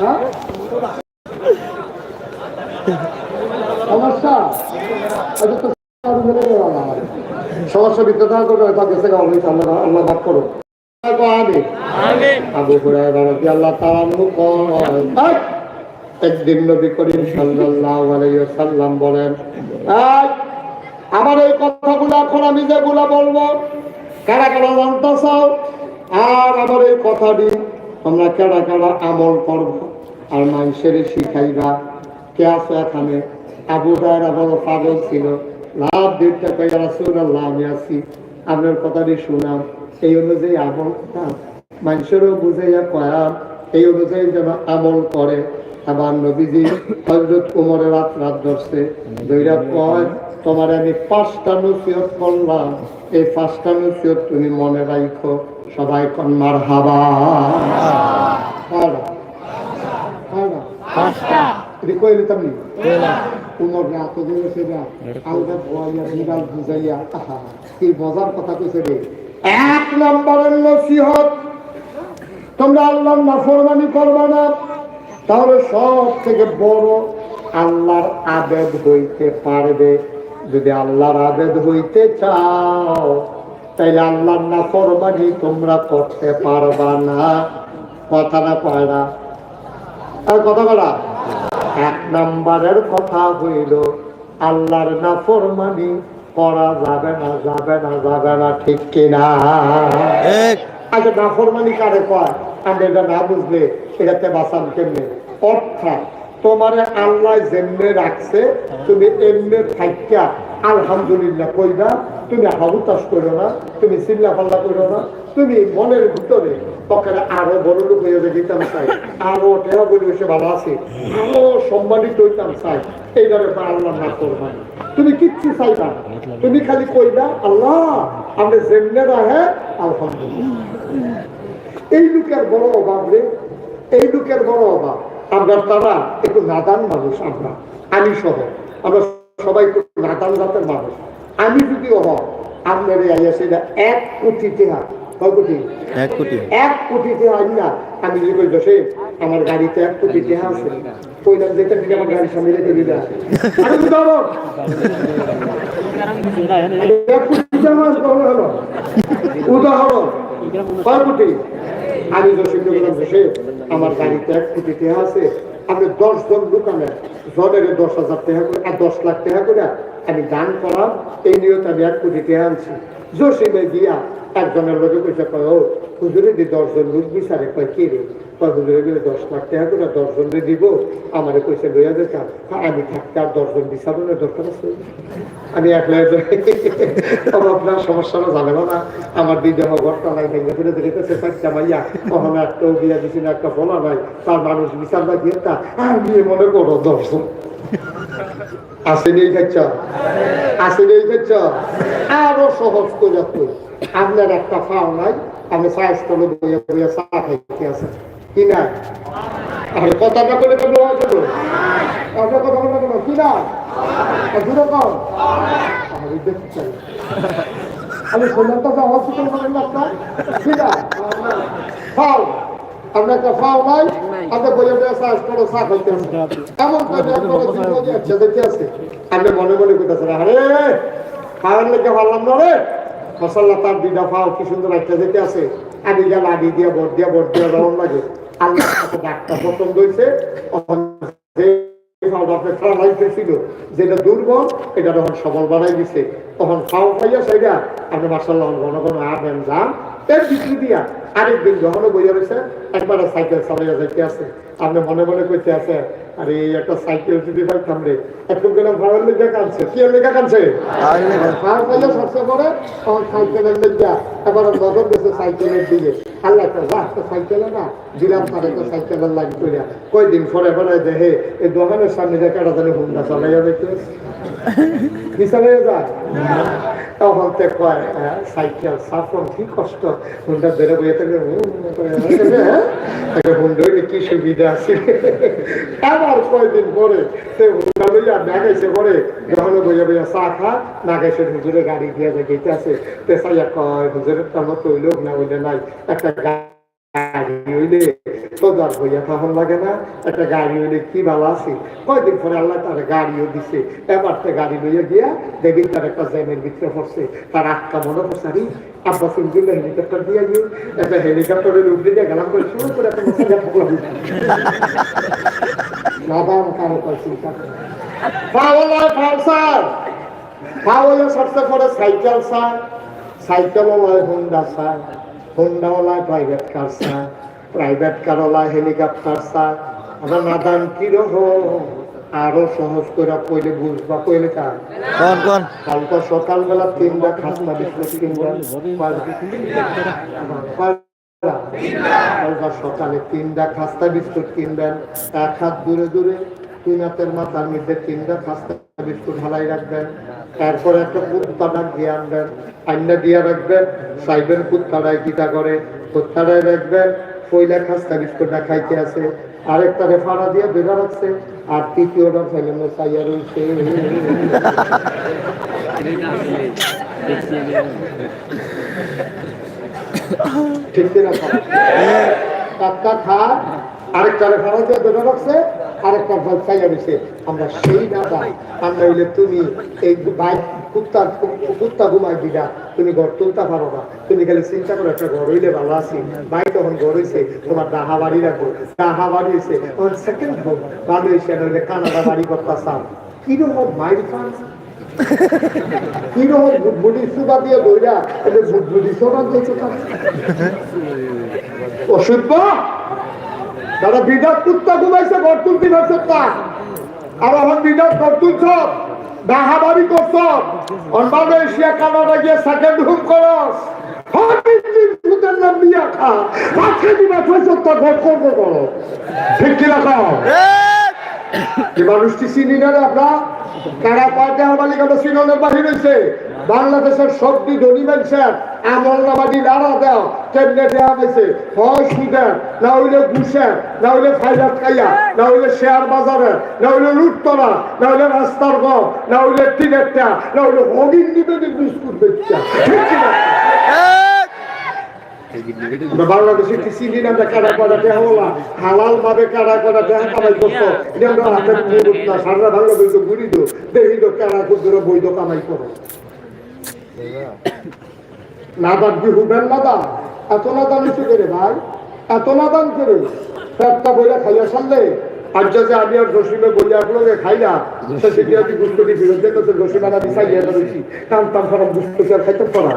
হ্যাঁ? সমস্যা এটা তো আরও মেরে দেওয়া না হয়। সমস্যা বিদ্যুৎ করে তাকে সে গাওয়া হয়েছে আল্লাহ আল্লাহ বাদ করো আমি আবু হুরায়রা রাদিয়াল্লাহু তাআলা আনহু একদিন নবী করিম সাল্লাল্লাহু আলাইহি ওয়াসাল্লাম বলেন আমার এই কথাগুলো এখন আমি যেগুলো বলব, কারা কারা জানতে চাও? আর আমার এই কথাটি আমরা কারা কারা আমল করব? আর মানুষের শিখাইবা। কে আছে এখানে? আবু হুরায়রা বড় পাগল ছিল। লাভ দিতে কইয়া রাসূলুল্লাহ, আমি আছি। আপনার কথাটি শুনাম এই অনুযায়ী আমল করতাম মানুষেরও বুঝাইয়া কয়াম। এই অনুযায়ী যেন আমল করে। আবার নবীজি হজরত উমরের রাত রাত ধরছে। দুইটা কয় তোমার আমি পাঁচটা নসিহত করলাম এই পাঁচটা নসিহত তুমি মনে রাখো সবাই কন্যার হাবা এক নম্বরের নসিহত তোমরা আল্লাহর নাফরমানি করবা না। তাহলে সব থেকে বড় আল্লাহর আবেদ হইতে পারবে। যদি আল্লাহর আবেদ হইতে চাও তাইলে আল্লাহর নাফরমানি তোমরা করতে পারবা না। কথা না আর কথা বলা এক নম্বরের কথা হইল আল্লাহর না ফরমানি করা যাবে না যাবে না যাবে না ঠিক কিনা? আচ্ছা না ফরমানি কারে কয়? আমি এটা না বুঝলে এটাতে বাঁচান কেমনে? অর্থাৎ তোমার আল্লাহ যেমনে রাখছে, তুমি এমনি থাইকা আলহামদুলিল্লাহ কইবা, তুমি হাবুতাস করো না, তুমি চিল্লা পাল্লা করো না, তুমি মনের ভিতরে আরও বড় লোক হয়ে চাই, আরও পরিবেশে ভালো আছে, আরও সম্মানিত হইতাম চাই এইটা ব্যাপার আল্লাহ না করবা তুমি কিচ্ছু চাইবা। তুমি খালি কইবা, আল্লাহ, আমরা যেমনে রাহে আলহামদুলিল্লাহ এই লোকের বড় অভাব রে, এই লোকের বড় অভাব আমরা তারা একটু নাদান মানুষ আমরা আমি সহ। আমরা সবাই একটু নাদান জাতের মানুষ। আমি যদি অভাব আপনার সেটা এক কোটি টেহা কয় কোটি? এক কোটি। এক না। আমি কই দোষে আমার গাড়িতে এক কোটি টেহা আছে। কইলাম যেটা দিলে আমার গাড়ির সামনে রেখে দিবে। আরে উদাহরণ এক কোটি উদাহরণ হলো। উদাহরণ কয় কোটি? আমি বললাম দোষে আমার গাড়িতে এক কোটি টেহা আছে, আমি দশ জন দোকানে জনের দশ হাজার টাকা করে আর দশ লাখ টাকা করে আমি দান করাম, এই নিয়ত আমি এক কোটি টাকা আনছি। জসিমে গিয়া একজনের লোকে কইছে কয়, ও, হুজুরে দি দশজন লোক বিচারে, কয়, কি রে? হুজুরে গেলে দশ লাখ টাকা করে দশজন রে দিব, আমার কইছে লইয়া যেতাম আমি থাকতে আর দশজন বিচারের দরকার আছে। আমি একলা আপনার সমস্যাটা জানে না। আমার আমার ঘরটা নাই ভেঙে ফেলে দেখেছে পাঁচটা মাইয়া কখনো একটা বিয়া দিছি না, একটা বলা নাই। তার মানুষ বিচার না দিয়ে তা আমি মনে করো দর্শন আসেনি খাচ্ছ আসেনি খাচ্ছ আরও সহজ করে আপনার একটা ফাও নাই আপনি সাইজ করে বইয়া বইয়া চা আছে। কি না করে হলো আপনার কথা বলতে কেন কি না আমি না ফাও। আপনার একটা ফাও নাই করে মনে মনে আরে খাওয়ার লেগে পারলাম না রে। মশাল্লা তার কি সুন্দর একটা যেতে আছে। আগে যা লাডি দিয়া ভোট দিয়া ভোট দিয়া রহন লাগে। আল্লাহ ডাক্তার পছন্দ হয়েছে যেটা দুর্বল, এটা তখন সবল বানাই দিছে। তখন ফাও খাইয়া সেটা আপনি মার্শাল্লাহ ঘন ঘন আর যান। এর ভিতরে দিয়া আরেকদিন যখন বইয়া রয়েছে একবার সাইকেল চালাইয়া যাইতে আছে। আপনি মনে মনে করতে আছে আরে একটা সাইকেল যদি পাইতাম রে এখন গেলাম ভাড়ার লেগে কানছে কি লেগে কানছে ভাড়া পাইলে সবচেয়ে পরে তখন সাইকেলের লেগে। এবার নজর দিয়েছে সাইকেলের দিকে। আল্লাহ একটা রাস্তা সাইকেলে না দিলাম তার একটা সাইকেলের লাইন করিয়া কয়দিন পরে পরে দেখে এই দোকানের সামনে দেখে একটা জানি হুন্ডা চালাইয়া দেখতে কি চালাইয়া যায়? তখন বলতে কয় হ্যাঁ, সাইকেল সাফন কি কষ্ট। হুন্ডা বেড়ে বইয়ে থাকে হুন্ডা হইলে কি সুবিধা আছে? আবার কয়দিন পরে সে হুন্ডা লইয়া নাগাইছে পরে যখন বইয়া বইয়া চা খা নাগাইছে হুজুরে গাড়ি দিয়ে যাইতে আছে তে সাইয়া কয় হুজুরের তার মতো লোক না হইলে নাই। একটা গাড়ি হইলে তোদার হইয়া তখন লাগে না, একটা গাড়ি হইলে কি ভালো আছে? কয়দিন পরে আল্লাহ তার গাড়িও দিছে। এবার তো গাড়ি লইয়া গিয়া দেখি তার একটা জ্যামের ভিতরে পড়ছে। তার আটকা মনে পড়ছে সিংহ হেলিকপ্টার দিয়ে গিয়ে একটা হেলিকপ্টারের উপরে দিয়ে গেলাম করে শুরু করে একটা মশলা কারও চিন্তা cycle, sir. Cycle Honda, sir. Honda ওলায় private car sir private car ওলায় হেলিকপ্টার স্যার আমরা নাদান কীরকম আরও সহজ করে কইলে বুঝবা কইলে কার? কোন কোন? কালকে সকালবেলা তিনটা খাস্তা বিস্কুট কিনবেন কালকে সকালে তিনটা খাস্তা বিস্কুট কিনবেন এক হাত দূরে দূরে তিন হাতের মাথার মধ্যে তিনটা খাস্তা বিস্কুট হালাই রাখবেন, তারপর একটা কুত্তাটা দিয়ে আনবেন আন্না দিয়ে রাখবেন, সাইবেন কুত্তাটায় কিটা করে, কুত্তাটায় রাখবেন পয়লা খাস্তা বিস্কুটটা খাইতে আছে, আরেকটা রেফারা দিয়ে বেড়া রাখছে, আর তৃতীয়টা ফেলে চাইয়া রয়েছে ঠিক কিনা? খা, আরেকটা রেফারা দিয়ে বেড়া রাখছে আরেকটা ফল চাইয়া রয়েছে আমরা সেই দাদা, আমরা হইলে তুমি এই বাইক কুত্তা কুত্তা ঘুমাই দিবা তুমি ঘর তুলতে পারো না। তুমি খালি চিন্তা করো, একটা ঘর হইলে ভালো আছি। ভাই তখন ঘর হইছে, তোমার ডাহা বাড়ি রাখব। ডাহা বাড়ি হয়েছে তখন সেকেন্ড হোক ভালো হয়েছে নইলে কানাডা বাড়ি করতে চাও কীরকম মাইল খান কীরকম বুদ্ধি সুবা দিয়ে দইরা এটা বুদ্ধি সোনা দিয়েছে অসভ্য দাদা বিদাত কুত্তা ঘুমাইছে ঘর তুলতে পারছে তা আর আমার বিদাত ঘর তুলছ ডাহাবাড়ি করছ। অনবাবে এশিয়া কানাডা গিয়ে সেকেন্ড হুম করস। দিন মানুষটি চিনি না রে আপনার? কারা পাল্টে আমালি কেন সিননের বাহির হয়েছে বাংলাদেশের সবটি ধনী মানুষের আমল নামাদি নাড়া দাও, কেমনে দেওয়া হয়েছে? হয় সুদের না হইলে ঘুষের না হইলে ফাইলার খাইয়া, না হইলে শেয়ার বাজারে না হইলে লুটতরা না হইলে রাস্তার ঘর, না হইলে টিকেটটা না হইলে হগিন নিবেদিক বিস্কুট বেচা? বাংলাদেশে কৃষি দিন আমরা কারা করা হালাল ভাবে কারা কামাই করতো আমরা হাতের মুরুত না সারা বাংলাদেশ ঘুরি দো। দেখি তো কারা বৈধ কামাই করো। নাদান কি হুবেন নাদান এত নাদান নিচে করে ভাই, এত নাদান করে একটা বইলা খাইয়া সারলে আর যে আমি আর জসিমে বলি আপনাকে খাইলা সেটি আমি গুস্তটি বিরুদ্ধে তো জসিমানা দিছাইয়া ধরেছি টান টান ফারাম গুস্তটি আর খাইতে পারা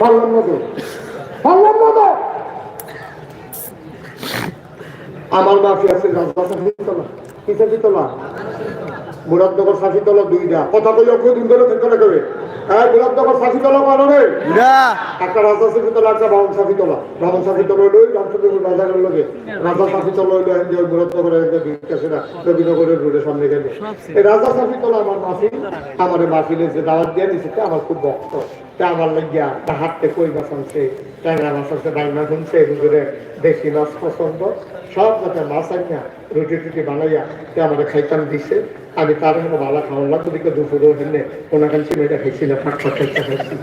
পারলাম না তো। পারলাম আমার মাফি আছে রাজবা সাফিতলা কি সাফিতলা মুরাদনগর সাফিতলা দুইটা কথা কইলে খুব দিন ধরে থেকে করে হ্যাঁ মুরাদনগর সাফিতলা পারো রে না। একটা রাজা সাফিতলা একটা বামন সাফিতলা বামন সাফিতলা হইল রামচন্দ্রপুর বাজারের লগে। রাজা সাফিতলা হইল যে মুরাদনগরের একটা দুইটা সেটা রবীনগরের রোডের সামনে গেলে এই রাজা সাফিতলা আমার মাসি আমার মাসিলে যে দাওয়াত দিয়ে দিচ্ছে তা আমার খুব ভক্ত। তা আমার তা হাঁটতে কই মাছ আনছে মাছ আনছে শুনছে, হুজুরে দেশি মাছ পছন্দ। সব যাতে মাছ আনিয়া রুটি টুটি বানাইয়া তে আমাদের খাইতাম দিছে। আমি তার এখানে ভালো খাওয়ার লাগতো দিকে দুপুরে ফাঁক খাইতে খাইছি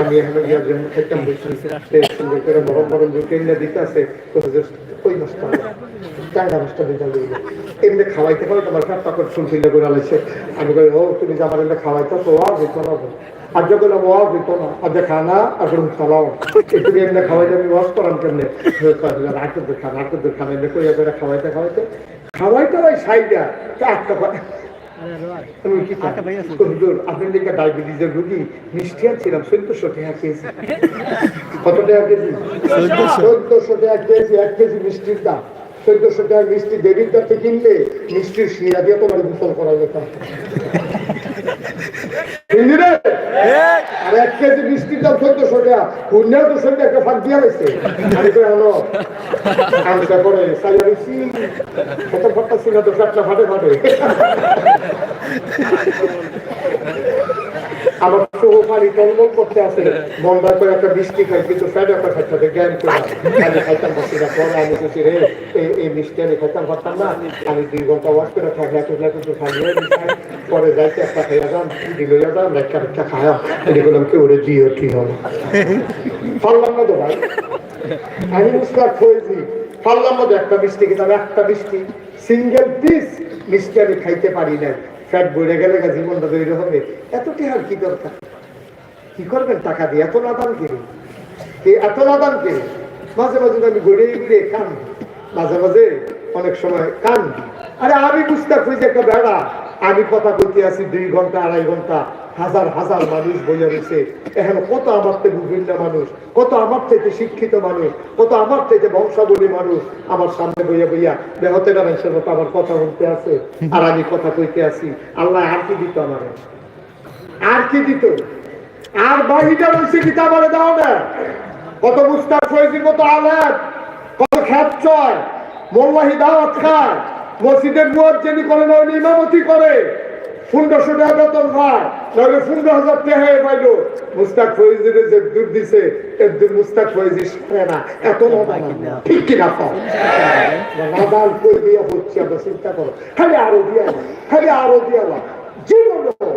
আমি গিয়া খাইতাম বসছি সুন্দর করে গরম গরম রুটি এনে দিতে আছে ওই মাছটা এমনি খাওয়াইতে পারো, তোমার ফ্যাট পাকড় ফুল আমি কই, ও তুমি যে আমার এমনি খাওয়াইতো তো আর দিত না আর যখন ওয়া দিত না আর যে খানা আর কোনো একটু এমনি খাওয়াইতে আমি ওয়াশ করাম কেমনে? রাখতে তো খানা রাখতে খানা এমনি কইয়া করে খাওয়াইতে খাওয়াইতে। খাওয়াইতে ওই সাইডা একটা আমি কি হুজুর আপনার দিকে ডায়াবেটিসের রুগী মিষ্টি ছিলাম চোদ্দশো টাকা কেজি। কত টাকা কেজি? চোদ্দশো টাকা কেজি এক কেজি মিষ্টির দাম। চোদ্দশো টাকা মিষ্টি দেবীর কাছে কিনলে মিষ্টির শিরা দিয়ে তোমার গোসল করা যেতাম কিনলি রে? আর এক কেজি মিষ্টির দাম চোদ্দশো টাকা। সঙ্গে একটা ফাঁক দিয়া হয়েছে। আমি তো হলো আনসা করে সাইয়া রয়েছি কত ফাটটা ছিল তো একটা ফাটে পানি টলমল করতে মনটা করে একটা মিষ্টি খাই, কিন্তু ফ্যাট একটা খাইতে জ্ঞান করে আমি খাইতাম পরে আমি রে, এই- মিষ্টি আমি খাইতাম পারতাম না, আমি দুই ঘণ্টা ওয়াশ করে কিন্তু পরে যাইতে একটা খাইয়া যান, দিল যান, একটা একটা এটা কি ওরে দিও, কি পারলাম না তো ভাই। আমি না একটা মিষ্টি খেতাম একটা মিষ্টি। সিঙ্গেল পিস মিষ্টি আমি খাইতে পারি না ফ্যাট বইরে গেলে জীবনটা তৈরি হবে এত টেহার কি দরকার? কি করবেন টাকা দিয়ে? এত নাদান কিনে কি এত নাদান কিনে মাঝে মাঝে আমি ঘুরে ঘুরে কান মাঝে মাঝে অনেক সময় কান আরে আমি বুঝতে খুঁজে একটা বেড়া। আমি কথা কইতে আছি দুই ঘণ্টা, আড়াই ঘণ্টা, হাজার হাজার মানুষ বইয়া রয়েছে এখানে কত আমার থেকে বিভিন্ন মানুষ, কত আমার থেকে শিক্ষিত মানুষ, কত আমার থেকে বংশাবলী মানুষ আমার সামনে বইয়া বইয়া দেহতে না মানুষের মতো আমার কথা বলতে আছে। আর আমি কথা কইতে আছি, আল্লাহ আর কি দিত আমার? আর কি দিত? আর বাহিটা রয়েছে কি তারপরে দাও না? কত মুস্তাক ফয়েজির মতো আলেম, কত খ্যাত চয়, মোল্লাহি দাওয়াত খায়। মসজিদের মুয়াজ্জিনি করে না উনি ইমামতি করে। পনেরোশো টাকা বেতন পায় নাহলে পনেরো হাজার টাকা পাইল। মুস্তাক ফয়েজির যে দূর দিছে এর দূর মুস্তাক ফয়েজি সারে না। এত ঠিক কিনা পাও কই দিয়া হচ্ছে আমরা চিন্তা করো। খালি আরও দিয়া খালি আরও দিয়া না। জীবনও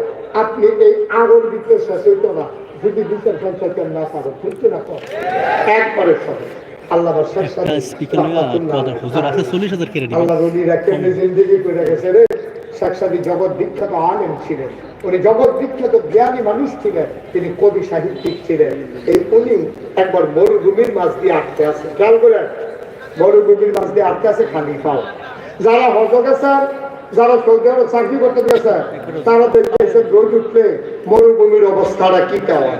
আপনি এই আরোর দিকে শেষ হইতো না। যদি বিচার পঞ্চায়েত না পারেন বুঝতে না পারেন একবারে সবে আল্লাহ শেষ একটা স্পিকার হুজুর আছে চল্লিশ হাজার কেড়ে আল্লাহ রলিরা কেমনি জিন্দিগি করে গেছে রে। সাকসাদি জগৎ বিখ্যাত আলেম ছিলেন। উনি জগৎ বিখ্যাত জ্ঞানী মানুষ ছিলেন। তিনি কবি সাহিত্যিক ছিলেন। এই উনি একবার মরুভূমির মাছ দিয়ে আটকে আছে। খেয়াল করেন মরুভূমির মাছ দিয়ে আটকে আছে খালি পাও যারা হজ গেছেন যারা সৌদি আরব চাকরি করতে গেছে তারা দেখতেছেন রোদ উঠলে মরুভূমির অবস্থাটা কি কেমন।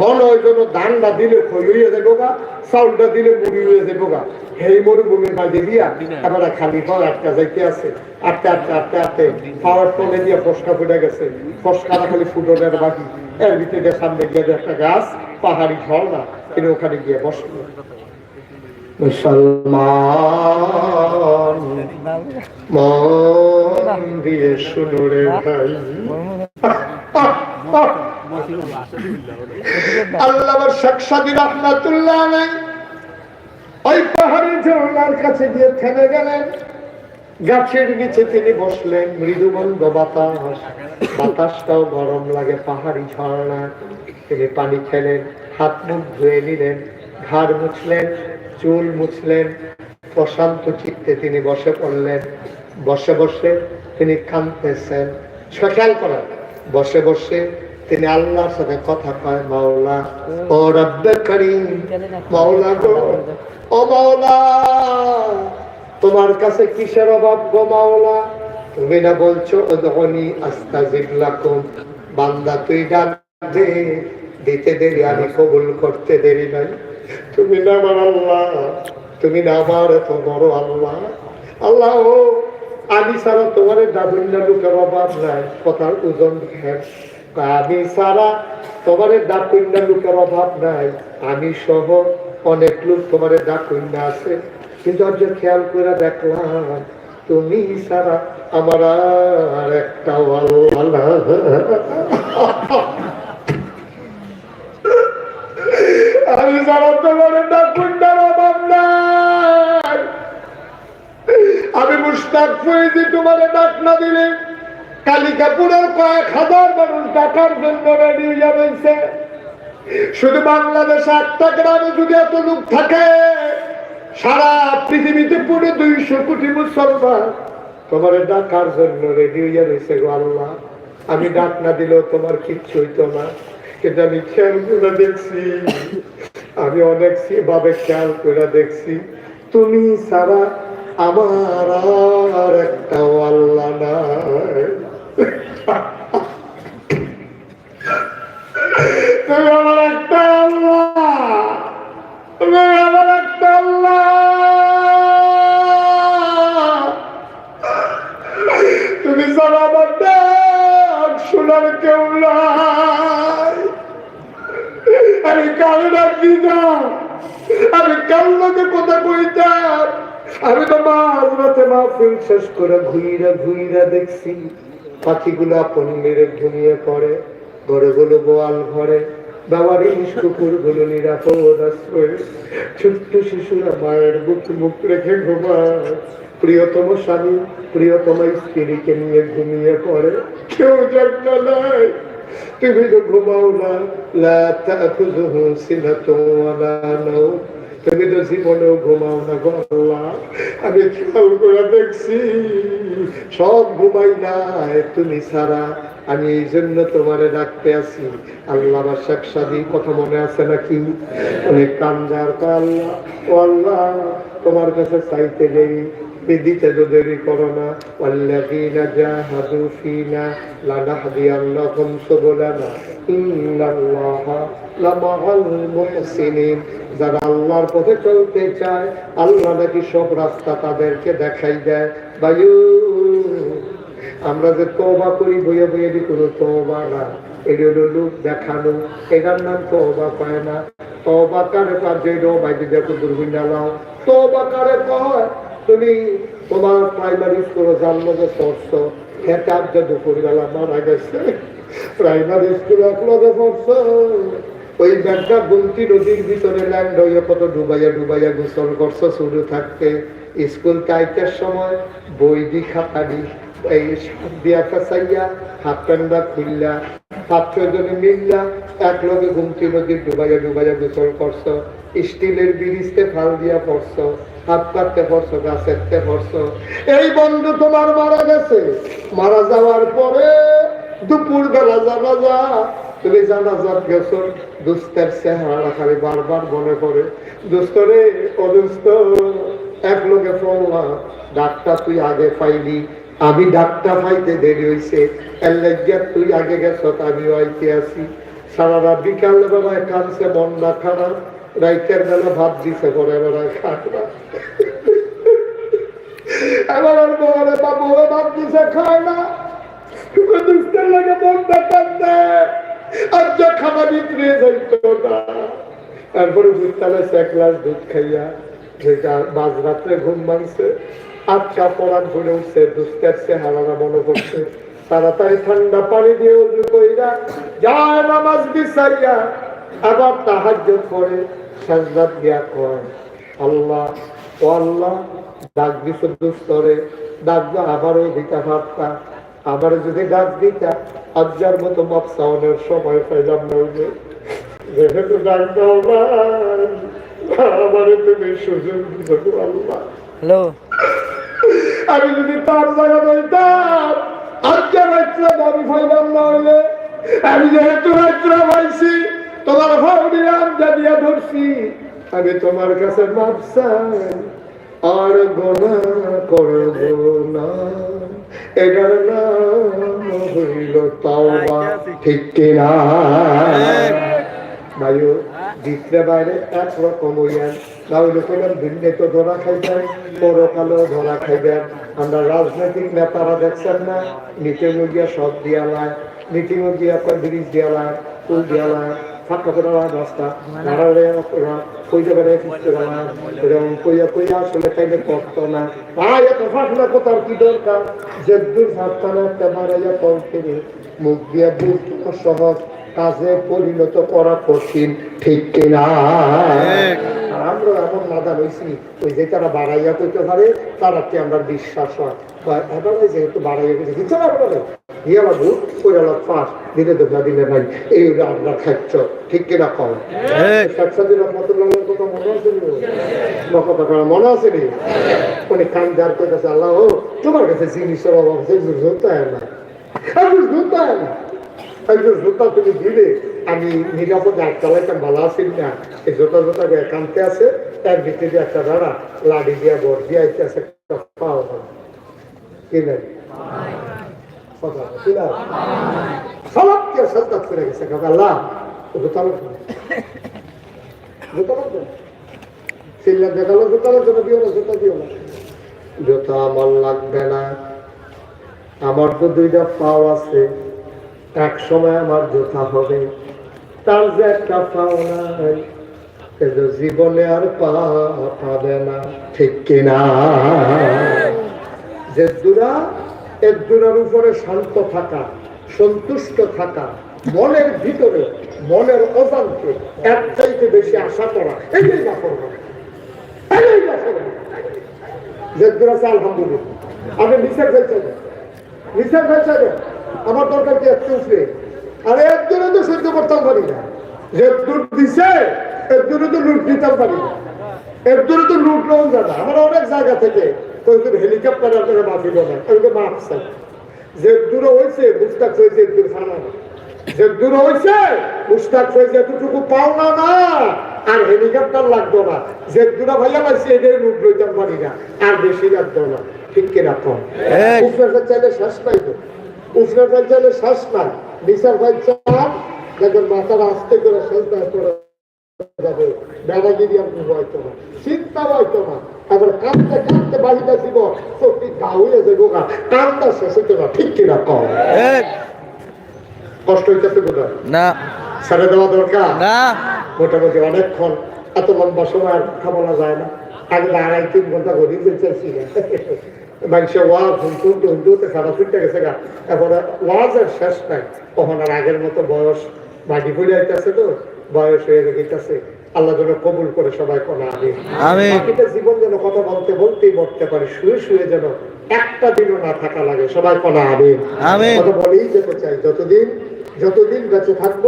মন হয় যেন ধানটা দিলে খই হয়ে যাব গা চাউলটা দিলে মুড়ি হয়ে যাব গা। সেই মরুভূমির মাঝে দিয়া এবারে খালি পাও আটকা যাইতে আছে। আটকে আটকে আটকে আটকে পাওয়ার তলে দিয়ে ফসকা ফুটে গেছে। ফসকাটা খালি ফুটনের বাকি। এর ভিতরে সামনে গিয়ে একটা গাছ, পাহাড়ি ঝর্ণা তিনি ওখানে গিয়ে বসল। মুসলমান, মন দিয়ে শুনো রে ভাই। আল্লাহ আলাই ওই ঝর্ণার কাছে গিয়ে থেমে গেলেন, গাছের নিচে তিনি বসলেন বাতাস, বাতাসটাও গরম লাগে, পাহাড়ি ঝর্ণা। তিনি পানি খেলেন, হাত মুখ ধুয়ে নিলেন, ঘাড় মুছলেন, চুল মুছলেন, প্রশান্ত চিত্তে তিনি বসে পড়লেন। বসে বসে তিনি কাঁদতেছেন। খেয়াল করেন বসে বসে তিনি আল্লাহর সাথে কথা কয়, মাওলা, ও রব্বে করিম, মাওলা গো, ও মাওলা, তোমার কাছে কিসের অভাব গো মাওলা? তুমি না বলছো ধনী আস্তাজিব লাকুম, বান্দা তুই ডাক দে দিতে দেরি, আমি কবুল করতে দেরি নাই। তুমি না আমার আল্লাহ, তুমি না আমার এত বড় আল্লাহ। আল্লাহ, আমি ছাড়া তোমার ডাবুল্য লোকের অভাব নাই, কথার ওজন হ্যাঁ আমি ছাড়া তোমার ডাকুন্য লোকের অভাব নাই। আমি সহ অনেক লোক তোমার ডাকুন্য আছে। কিন্তু যে খেয়াল করে দেখলাম, তুমি সারা আমার আর একটা আমি ছাড়া তোমার ডাকুন্যার অভাব নাই। আমি মুস্তাক তোমার ডাক না দিলে কালিকাপুরের কয়েক হাজার মানুষ ডাকার জন্য রেডি হয়ে রয়েছে শুধু বাংলাদেশে একটা গ্রামে যদি এত লোক থাকে, সারা পৃথিবীতে পুরো দুইশো কোটি মুসলমান। তোমার ডাকার জন্য রেডি হয়ে রয়েছে গো আল্লাহ। আমি ডাক না দিলেও তোমার কিচ্ছু হইতো না। কিন্তু আমি খেয়াল করে দেখছি। আমি অনেক ভাবে খেয়াল করে দেখছি। তুমি সারা আমার আর একটা আল্লাহ নাই। তুমি আমার একটা আল্লাহ। তুমি আমার একটা আল্লাহ তুমি ডাক আমি কইতাম আমি তো মাঝ রাতে মাহফিল শেষ করে ঘুইরা ঘুইরা দেখছি। পাখিগুলো আপন মেরে ঘুমিয়ে পড়ে ঘরে গুলো গোয়াল ঘরে শিশুরা মায়ের রেখে ঘুমায়। প্রিয়তম স্বামী প্রিয়তম স্ত্রীকে নিয়ে ঘুমিয়ে পড়ে। কেউ তুমি তো ঘুমাও না তুমি তো জীবনেও ঘুমাও না গো আল্লাহ। আমি খেয়াল করে দেখছি, সব ঘুমাই নাই তুমি সারা আমি এই জন্য তোমারে ডাকতে আসি। আল্লাহ বা কথা মনে আছে নাকি? অনেক কান্দার আল্লাহ ও আল্লাহ, তোমার কাছে চাইতে দেরি দিতে তো দেরি করো না والذين جاهدوا فينا لنهدينهم سبلنا إن الله لمع المحسنين যারা আল্লাহর পথে চলতে চায় আল্লাহ নাকি সব রাস্তা তাদেরকে দেখাই দেয় বায়ু আমরা যে তবা করি বইয়ে বইয়ে দি কোনো তবা না এটি হলো লোক দেখানো এটার নাম তবা পায় না তবা কারে কাজে বাইরে দেখো দুর্বিনা লাও তবা কারে কয় তুমি তোমার প্রাইমারি স্কুলে জন্ম যে পড়ছ হেটার যে দুপুরবেলা মারা গেছে প্রাইমারি স্কুল একলগে পড়ছ, ওই ব্যাগটা গুমতি নদীর ভিতরে ল্যান্ড হইয়া কত ডুবাইয়া ডুবাইয়া গোসল করছ শুরু থাকতে। স্কুল কাইতের সময় বই দি, খাতা দি, এই দিয়া কাছাইয়া হাত প্যান্ডা খুললা পাত্র জনে মিললা এক লগে গুমতি নদীর ডুবাইয়া ডুবাইয়া গোসল করছ, স্টিলের বিরিজতে ফাল দিয়া পড়ছ। হাত পড়ছো এই বন্ধু তোমার মারা গেছে। মারা যাওয়ার পরে দুপুর বেলা যা তুমি গেছো চেহারা খালি বারবার মনে দুস্ত রে এক লোকে ডাক্তার, তুই আগে পাইলি। আমি ডাক্তার পাইতে দেরি হইছে। এর তুই আগে গেছ আমি আইতে আছি সারা রাত বিকাল বেলায় কানছে না খারাপ রাইতের বেলা ভাত দিছে করে বেড়ায় খাটরা এবার আর বলে, বাবু ভাত খায় না। আর যা খানা বিক্রি যাইতো না। তারপরে দুধ খাইয়া ঘুরে করছে তাড়াতাড়ি ঠান্ডা পানি দিয়ে উজু যায় নামাজ বিচারিয়া আবার তাহাজ্য করে সাজদাত গিয়া কয় আল্লাহ ও আল্লাহ ডাক দিছ দুস্তরে ডাক আবারও দিতা ভাবতা আবার যদি ডাক দিতা আজ্জার মতো মাপ সময় পাইলাম না যে। যেহেতু ডাক দাও না আমারে তুমি সুযোগ গো আল্লাহ। হ্যালো। আমি যদি তার জায়গা বলতাম আজকে রাত্রে ফাইলাম না হইলে আমি যেহেতু রাত্র পাইছি তোমার ভাবনিরাম জানিয়া ধরছি, আমি তোমার কাছে চাই। আর গোনা করব না। এটার নাম হইল তাওবা, ঠিক কিনা? বায়ু দিতে বাইরে হইয়ান। তাহলে কইলাম দিনে তো ধরা খাইবেন ধরা খাইবেন। আমরা রাজনৈতিক নেতারা দেখছেন না গিয়া সব দিয়ালায় মিটিং গিয়া ব্রিজ দিয়ালায় পুল দিয়ালায় করে রাস্তা। নাড়ালে কইতে পারে ফিরতে পারে এরকম কইয়া কইয়া আসলে তাইলে করতো না। ভাই এত ফাঁকলা কোথাও কি দরকার? যে দূর ভাবতা না একটা মারাইয়া মুখ দিয়া দূর সহজ। কাজে পরিণত করা কঠিন ঠিক কিনা আর আমরা এমন নাদান হয়েছি ওই যে তারা বাড়াইয়া করতে পারে তারা কি আমরা বিশ্বাস হয়। এবারে যেহেতু বাড়াইয়া গেছে দিতে পারবে বলে ইয়া কইরালা ফাঁস দিলে নাই। এই হলো আপনার ঠিক কিনা? কম সাক্ষাৎ রহমতুল্লাহ কথা মনে আছে নি? বা কথা করা মনে আছে নি? উনি কান যার করতেছে আল্লাহ ও তোমার কাছে জিনিসের অভাব আছে জুতা না। আর জুতা না? একজন জুতা তুমি দিলে আমি নিরাপদে এক চালাইতাম ভালো আছি না। এই জুতা জুতা কানতে আছে তার ভিতরে একটা দাঁড়া লাড়ি দিয়া বর দিয়া আছে একটা কি নাই কথা কি না? সব কে সত্তা করে গেছে না না। আমার না। তো দুইটা পাও আছে। এক সময় আমার জোতা হবে। তার যে একটা পাওনা কিন্তু জীবনে আর পা পাবে না। ঠিক কিনা? যে দুরা এক দুরার উপরে শান্ত থাকা, সন্তুষ্ট থাকা, মনের ভিতরে, মনের অজান্তে এক চাইতে বেশি আশা করা, এটাই না করব। ফেলছেন আমার দরকার কি তো পারি না। যে আমার অনেক জায়গা থেকে কয়েকজন হেলিকপ্টার আপনারা মাফিল না ওইগুলো মাফ চাই। যে দূরে হয়েছে মুস্তাক হয়েছে একদূর ফানা যে দূরে হয়েছে মুস্তাক হয়েছে এতটুকু পাওনা না আর হেলিকপ্টার লাগতো না। যে দূরে ভাইয়া পাইছে এটাই লুট লইতাম পারি না। আর বেশি লাগতো না। ঠিক কিনা কম। উপরে চাইলে শ্বাস পাই তো ফাইল চাইলে শ্বাস পাই নিচার ফাইল চান দেখবেন মাথার আস্তে করে সেজদায় পড়ে যাবে। বেড়াগিরি আপনি হয়তো না। চিন্তা হয়তো না। এবার কাঁদতে কাঁদতে বাড়িটা দিব চোখটি গা হয়ে যাব গা। কান্দা শেষ হইতো না ঠিক কিনা কম কষ্ট হইতেছে কোথায় না। ছেড়ে দেওয়া দরকার? না। মোটামুটি অনেকক্ষণ। এত লম্বা সময় আর কথা বলা যায় না। আগে আড়াই তিন ঘণ্টা ঘড়ি চলছি মানুষের ওয়াজ হুমটু হুমটুতে সারা ছুটতে গেছে গা। তারপরে ওয়াজের শেষ নাই। তখন আর আগের মতো বয়স বাড়ি পড়ে আইতেছে তো বয়স হয়ে গেছে। আল্লাহ যেন কবুল করে সবাই কোনা আমি বাকিটা জীবন যেন কথা বলতে বলতেই মরতে পারে শুয়ে শুয়ে যেন একটা দিনও না থাকা লাগে সবাই কোনা আমি। কথা বলেই যেতে চাই যতদিন যতদিন বেঁচে থাকব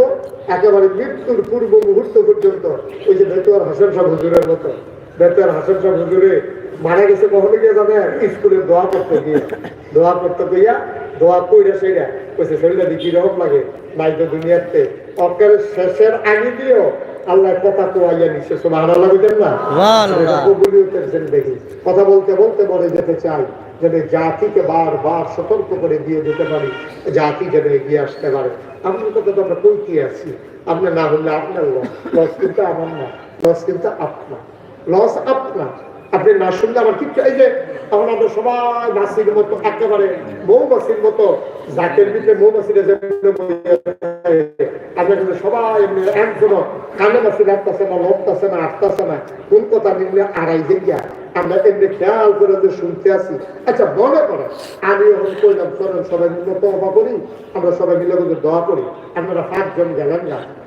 একেবারে মৃত্যুর পূর্ব মুহূর্ত পর্যন্ত ওই যে বেতুয়ার হাসান সাহ হুজুরের মতো বেতুয়ার হাসান সাহ হুজুরে মারা গেছে কখনো গিয়ে জানে স্কুলে দোয়া করতে গিয়ে। দোয়া করতে গিয়া দোয়া কইরা সেইরা কইছে শরীরে দি কীরকম লাগে নাই তো দুনিয়াতে। অকের শেষের আগে দিয়েও আল্লাহ কথা কোয়াইয়া নিচ্ছে সুবাহ আল্লাহ বুঝেন না। কবুলিয়তের জিন্দেগি কথা বলতে বলতে বলে যেতে চাই যেন জাতিকে বারবার সতর্ক করে দিয়ে যেতে পারি জাতি যেন এগিয়ে আসতে পারে। আপনার কথা তো আমরা কইতে আছি। আপনার না হলে আপনার লস। লস কিন্তু আমার না লস কিন্তু আপনার। লস আপনার। আপনি না শুনলে আমার কিচ্ছু এই যে এখন আমরা সবাই মাসির মতো, একেবারে মৌমাসির মতো জাতের ভিতরে মৌমাসিরা একজন কানে লাগতেছে না, লড়তেছে না না, কোন কথা নিলে আড়াই দিকে আমরা এমনি খেয়াল করে যে শুনতে আসি আচ্ছা মনে করে আমি চলেন সবাই মিলে তবা করি আমরা সবাই মিলে কিন্তু দোয়া করি। আপনারা পাঁচজন গেলেন না।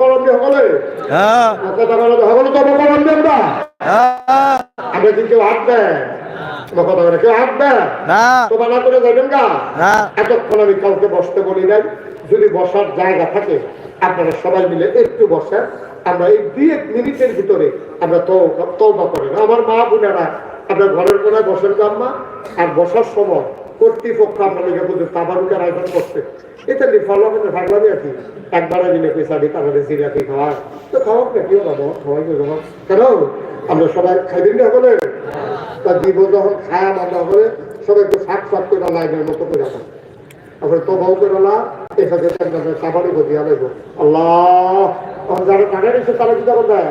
করান হ্যাঁ। করান আমরা। হ্যাঁ। কি কেউ হাত দেয়? আমার কথা বলে কেউ হাত দেয়? না। না করে যাবেন না। এতক্ষণ আমি কাউকে বসতে বলি নাই। যদি বসার জায়গা থাকে আপনারা সবাই মিলে একটু বসেন। আমরা এই দুই এক মিনিটের ভিতরে আমরা তৌবা করেন আমার মা বোনেরা আপনার ঘরের কোনায় বসেন তো আম্মা। আর বসার সময় কর্তৃপক্ষ আপনাদেরকে বলতে তাবারুকের আয়োজন করছে এটা ফলো করতে থাকলামই আর কি? একবার দিলে পয়সা দিতে আমাদের সিরিয়াতে খাওয়া তো খাওয়াক না কেউ বাবা খাওয়াই তো কেন? আমরা সবাই খাইবেন না বলে? তা দিব যখন খায়, আমরা করে সবাই একটু শাক শাক করে লাইনের মতো করে তারপরে তো বউ করে না এখানে সাবারও গতি আলাইব আল্লাহ! তখন যারা টাকা নিচ্ছে তারা কি দেয়?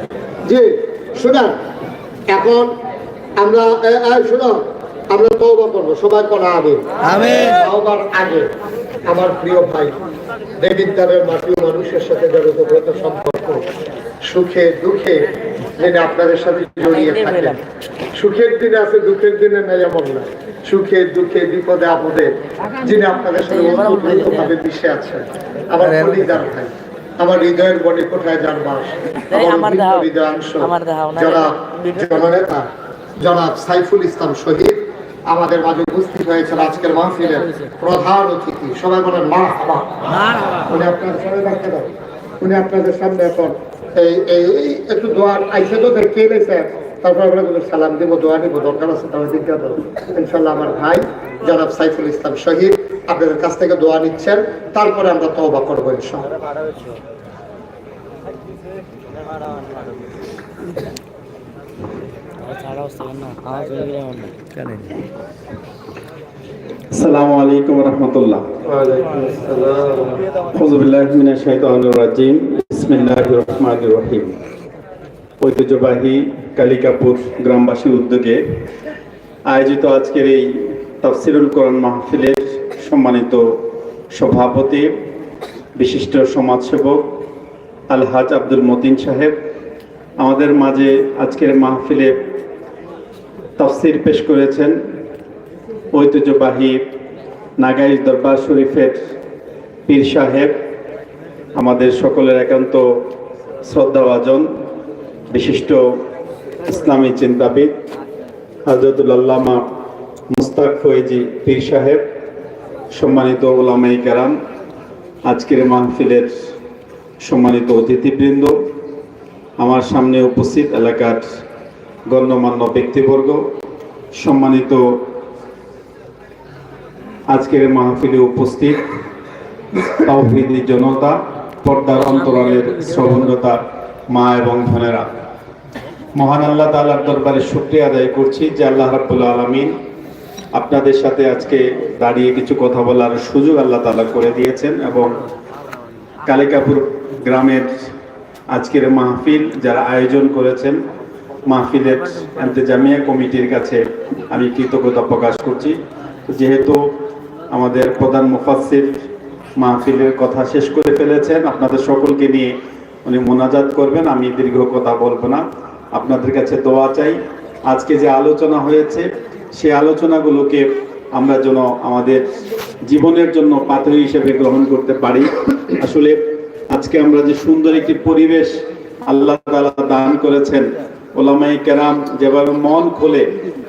জি শুনেন এখন আমরা শুনো আমরা তওবা করব সবাই করা আগে। তওবার আগে আমার প্রিয় ভাই দেবিদ্দারের মাটি মানুষের সাথে জড়িত সম্পর্ক সুখে দুঃখে যিনি আপনাদের সাথে জড়িয়ে থাকেন। সুখের দিনে আছে দুঃখের দিনে নেই এমন না। সুখে দুঃখে বিপদে আপদে যিনি আপনাদের সাথে ভাবে মিশে আছেন। আমার কলিজার ভাই। আমার হৃদয়ের কোথায় যার বাস? আমার। হৃদয়াংশ। যারা জননেতা জনাব সাইফুল ইসলাম শহীদ আমাদের মাঝে উপস্থিত হয়েছেন আজকের মাহফিলের প্রধান অতিথি। সবাই বলেন মা উনি আপনার সবাই রাখতে উনি আপনাদের সামনে এখন এই এই একটু দোয়া আইসে তো তারপর আমরা কোনো সালাম দেবো দোয়া নিবো দরকার আছে তাহলে ইনশাল্লাহ আমার ভাই জনাব সাইফুল ইসলাম শহীদ আপনাদের কাছ থেকে দোয়া নিচ্ছেন তারপরে আমরা তওবা করব ইনশাল্লাহ আসসালামু আলাইকুম রহমতুল্লাহ। রাজিম। বিসমিল্লাহির রহমানির রহিম। ঐতিহ্যবাহী কালিকাপুর গ্রামবাসীর উদ্যোগে আয়োজিত আজকের এই তাফসিরুল কোরআন মাহফিলের সম্মানিত সভাপতি, বিশিষ্ট সমাজসেবক আলহাজ আব্দুল মতিন সাহেব, আমাদের মাঝে আজকের মাহফিলে তাফসির পেশ করেছেন ঐতিহ্যবাহী নাগাইশ দরবার শরীফের পীর সাহেব, আমাদের সকলের একান্ত শ্রদ্ধাভাজন, বিশিষ্ট ইসলামী চিন্তাবিদ হজরতুল আল্লামা মুস্তাক ফয়েজি পীর সাহেব। সম্মানিত ওলামাই কেরাম, আজকের মাহফিলের সম্মানিত অতিথিবৃন্দ, আমার সামনে উপস্থিত এলাকার গণ্যমান্য ব্যক্তিবর্গ, সম্মানিত আজকের মাহফিলে উপস্থিত জনতা, পর্দার অন্তরালের শ্রবণতা মা এবং ধনেরা মহান আল্লাহ তাআলার দরবারে শুকরিয়া আদায় করছি যে আল্লাহ রাব্বুল আলামিন আপনাদের সাথে আজকে দাঁড়িয়ে কিছু কথা বলার সুযোগ আল্লাহ তাআলা করে দিয়েছেন এবং কালিকাপুর গ্রামের আজকের মাহফিল যারা আয়োজন করেছেন, মাহফিলের এন্তেজামিয়া কমিটির কাছে আমি কৃতজ্ঞতা প্রকাশ করছি। যেহেতু আমাদের প্রধান মুফাসসির মাহফিলের কথা শেষ করে ফেলেছেন, আপনাদের সকলকে নিয়ে উনি মোনাজাত করবেন, আমি দীর্ঘ কথা বলব না। আপনাদের কাছে দোয়া চাই। আজকে যে আলোচনা হয়েছে সেই আলোচনাগুলোকে আমরা যেন আমাদের জীবনের জন্য পাথর হিসেবে গ্রহণ করতে পারি। আসলে আজকে আমরা যে সুন্দর একটি পরিবেশ আল্লাহ তাআলা দান করেছেন ওলামাই কেরাম যেভাবে মন খুলে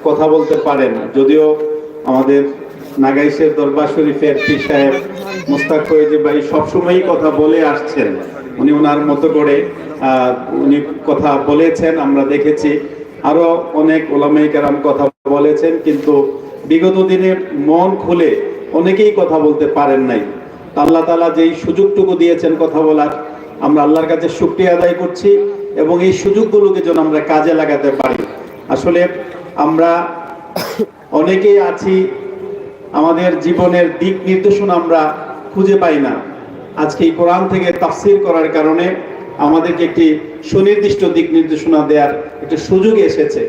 কথা বলতে পারেন, যদিও আমাদের নাগাইশের দরবার শরীফের পীর সাহেব মুস্তাক ফয়েজি ভাই সবসময়ই কথা বলে আসছেন। উনি ওনার মতো করে উনি কথা বলেছেন, আমরা দেখেছি। আরও অনেক ওলামাই কেরাম কথা বলেছেন, কিন্তু বিগত দিনে মন খুলে অনেকেই কথা বলতে পারেন নাই। আল্লাহ তাআলা যেই সুযোগটুকু দিয়েছেন কথা বলার, আমরা আল্লাহর কাছে শুকরিয়া আদায় করছি এবং এই সুযোগগুলোকে যেন আমরা কাজে লাগাতে পারি। আসলে আমরা অনেকেই আছি, আমাদের জীবনের দিক নির্দেশনা আমরা খুঁজে পাই না। আজকে এই কোরআন থেকে তাফসির করার কারণে আমাদেরকে একটি সুনির্দিষ্ট দিক নির্দেশনা দেওয়ার একটা সুযোগ এসেছে।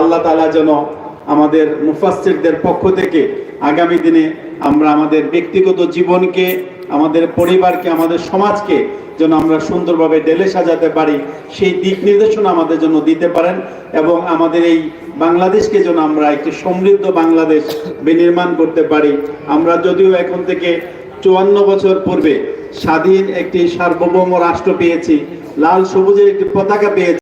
আল্লাহ তালা যেন আমাদের মুফাসসিরদের পক্ষ থেকে আগামী দিনে আমরা আমাদের ব্যক্তিগত জীবনকে, আমাদের পরিবারকে, আমাদের সমাজকে যেন আমরা সুন্দরভাবে ডেলে সাজাতে পারি, সেই দিক নির্দেশনা আমাদের জন্য দিতে পারেন এবং আমাদের এই বাংলাদেশকে যেন আমরা একটি সমৃদ্ধ বাংলাদেশ বিনির্মাণ করতে পারি। আমরা যদিও এখন থেকে চুয়ান্ন বছর পূর্বে স্বাধীন একটি সার্বভৌম রাষ্ট্র পেয়েছি, লাল সবুজের একটি পতাকা পেয়েছি।